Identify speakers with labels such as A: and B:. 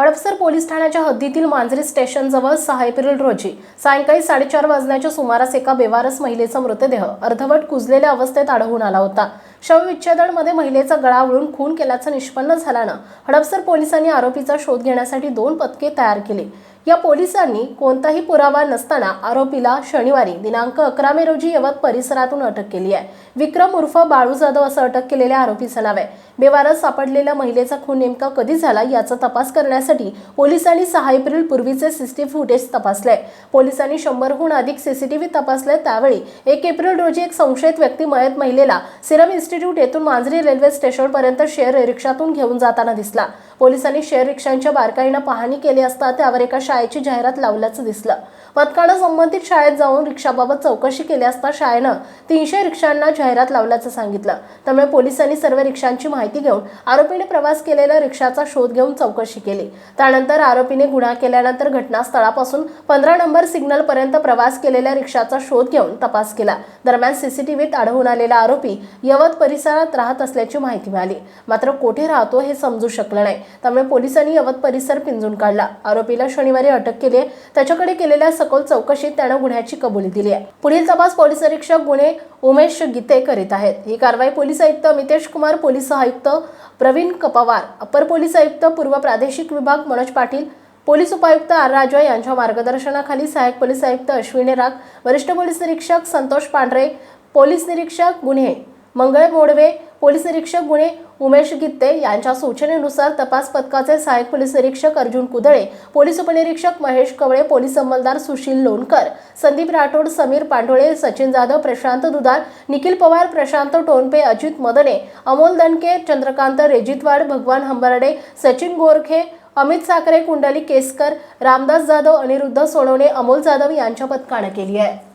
A: Hadapsar police ठाण्याच्या हद्दीतील मांजरी स्टेशनजवळ सहा एप्रिल रोजी सायंकाळी साडेचार वाजण्याच्या सुमारास एका बेवारस महिलेचा मृतदेह अर्धवट कुजलेल्या अवस्थेत आढळून आला होता. शवविच्छेदनमध्ये महिलेचा गळा आवळून खून केल्याचं निष्पन्न झाल्यानं हडपसर पोलिसांनी आरोपीचा शोध घेण्यासाठी दोन पथके तयार केली. या पोलिसांनी कोणताही पुरावा नसताना आरोपीला शनिवारी दिनांक अकरा मे रोजी यवत परिसरातून अटक केली आहे. विक्रम उर्फ बाळू जाधव असं अटक केलेल्या आरोपीचं नाव आहे. बेवारस सापडलेल्या महिलेचा खून नेमका कधी झाला याचा तपास करण्यासाठी पोलिसांनी सहा एप्रिल पूर्वीचे सीसीटीव्ही फुटेज तपासले पोलिसांनी शंभरहून अधिक सीसीटीव्ही तपासले त्यावेळी एक एप्रिल रोजी एक संशयित व्यक्ती मयत महिलेला सिरम इन्स्टिट्यूट येथून मांजरी रेल्वे स्टेशनपर्यंत शेअर रिक्षातून घेऊन जाताना दिसला. पोलिसांनी शेअर रिक्षांच्या बारकाईनं पाहणी केली असता त्यावर एका शाळेची जाहिरात लावल्याचं दिसलं. पथकानं संबंधित शाळेत जाऊन रिक्षाबाबत चौकशी केली असता शाळेनं तीनशे रिक्षांना जाहिरात लावल्याचं सांगितलं. त्यामुळे पोलिसांनी सर्व रिक्षांची माहिती घेऊन आरोपीने प्रवास केलेल्या रिक्षाचा शोध घेऊन चौकशी केली. त्यानंतर आरोपीने गुन्हा केल्यानंतर घटनास्थळापासून पंधरा नंबर सिग्नल पर्यंत प्रवास केलेल्या रिक्षाचा शोध घेऊन तपास केला. दरम्यान सीसीटीव्हीत आढळून आलेला आरोपी यवत परिसरात राहत असल्याची माहिती मिळाली. मात्र कोठे राहतो हे समजू शकलं नाही. त्यामुळे पोलिसांनी यवत परिसर पिंजून काढला. आरोपीला शनिवारी अटक केली आहे. त्याच्याकडे केलेल्या सखोल चौकशीत त्यानं गुन्ह्याची कबुली दिली आहे. पुढील तपास पोलीस निरीक्षक गुन्हे उमेश गीते करीत आहेत. ही कारवाई पोलीस आयुक्त मितेश कुमार पोलीस आयुक्त प्रवीण कपवार अपर पोलीस आयुक्त पूर्व प्रादेशिक विभाग मनोज पाटील पोलीस उपायुक्त आर राजा यांच्या मार्गदर्शनाखाली सहाय्यक पोलीस आयुक्त अश्विनी राग वरिष्ठ पोलीस निरीक्षक संतोष पांढरे पोलीस निरीक्षक गुन्हे मंगळ मोडवे पोलीस निरीक्षक गुन्हे उमेश गित्ते यांच्या सूचनेनुसार तपास पथकाचे सहाय्यक पोलीस निरीक्षक अर्जुन कुदळे पोलीस उपनिरीक्षक महेश कवळे पोलीस अंमलदार सुशील लोणकर संदीप राठोड समीर पांढोळे सचिन जाधव प्रशांत दुधार निखिल पवार प्रशांत टोनपे अजित मदने अमोल दणके चंद्रकांत रेजितवाड भगवान हंबर्डे सचिन गोरखे अमित साखरे कुंडली केसकर रामदास जाधव अनिरुद्ध सोनवणे अमोल जाधव यांच्या पथकानं केली आहे.